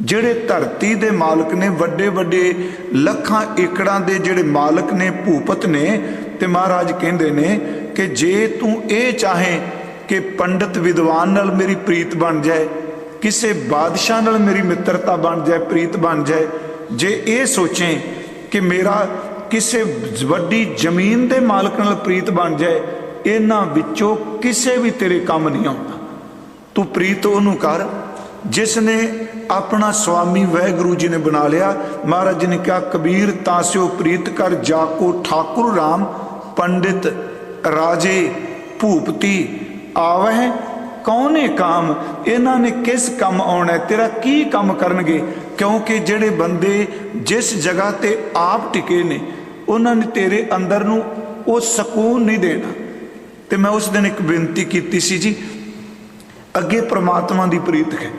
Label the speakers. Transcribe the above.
Speaker 1: ਜਿਹੜੇ ਧਰਤੀ ਦੇ ਮਾਲਕ ਨੇ, ਵੱਡੇ ਵੱਡੇ ਲੱਖਾਂ ਏਕੜਾਂ ਦੇ ਜਿਹੜੇ ਮਾਲਕ ਨੇ, ਭੂਪਤ ਨੇ, ਤੇ ਮਹਾਰਾਜ ਕਹਿੰਦੇ ਨੇ ਕਿ ਜੇ ਤੂੰ ਇਹ ਚਾਹੇ ਕਿ ਪੰਡਤ ਵਿਦਵਾਨ ਨਾਲ ਮੇਰੀ ਪ੍ਰੀਤ ਬਣ ਜਾਏ, ਕਿਸੇ ਬਾਦਸ਼ਾਹ ਨਾਲ ਮੇਰੀ ਮਿੱਤਰਤਾ ਬਣ ਜਾਏ, ਪ੍ਰੀਤ ਬਣ ਜਾਏ, ਜੇ ਇਹ ਸੋਚੇ ਕਿ ਮੇਰਾ ਕਿਸੇ ਵੱਡੀ ਜ਼ਮੀਨ ਦੇ ਮਾਲਕ ਨਾਲ ਪ੍ਰੀਤ ਬਣ ਜਾਏ, ਇਹਨਾਂ ਵਿੱਚੋਂ ਕਿਸੇ ਵੀ ਤੇਰੇ ਕੰਮ ਨਹੀਂ ਆਉਂਦਾ। ਤੂੰ ਪ੍ਰੀਤ ਉਹਨੂੰ ਕਰ ਜਿਸ ਨੇ ਆਪਣਾ ਸੁਆਮੀ ਵਹਿਗੁਰੂ ਜੀ ਨੇ ਬਣਾ ਲਿਆ। ਮਹਾਰਾਜ ਜੀ ਨੇ ਕਿਹਾ, ਕਬੀਰ ਤਾਸਿਓ ਪ੍ਰੀਤ ਕਰ ਜਾਕੋ ਠਾਕੁਰ ਰਾਮ, ਪੰਡਿਤ ਰਾਜੇ ਭੂਪਤੀ, ਆਵਹਿ ਕੌਣੇ ਕਾਮ? ਇਹਨਾਂ ਨੇ ਕਿਸ ਕੰਮ ਆਉਣਾ? ਤੇਰਾ ਕੀ ਕੰਮ ਕਰਨਗੇ? ਕਿਉਂਕਿ ਜਿਹੜੇ ਬੰਦੇ ਜਿਸ ਜਗ੍ਹਾ ਤੇ ਆਪ ਟਿਕੇ ਨੇ, ਉਹਨਾਂ ਨੇ ਤੇਰੇ ਅੰਦਰ ਨੂੰ ਉਹ ਸਕੂਨ ਨਹੀਂ ਦੇਣਾ। ਤੇ ਮੈਂ ਉਸ ਦਿਨ ਇੱਕ ਬੇਨਤੀ ਕੀਤੀ ਸੀ ਜੀ, ਅੱਗੇ ਪ੍ਰਮਾਤਮਾ ਦੀ ਪ੍ਰੀਤ ਹੈ।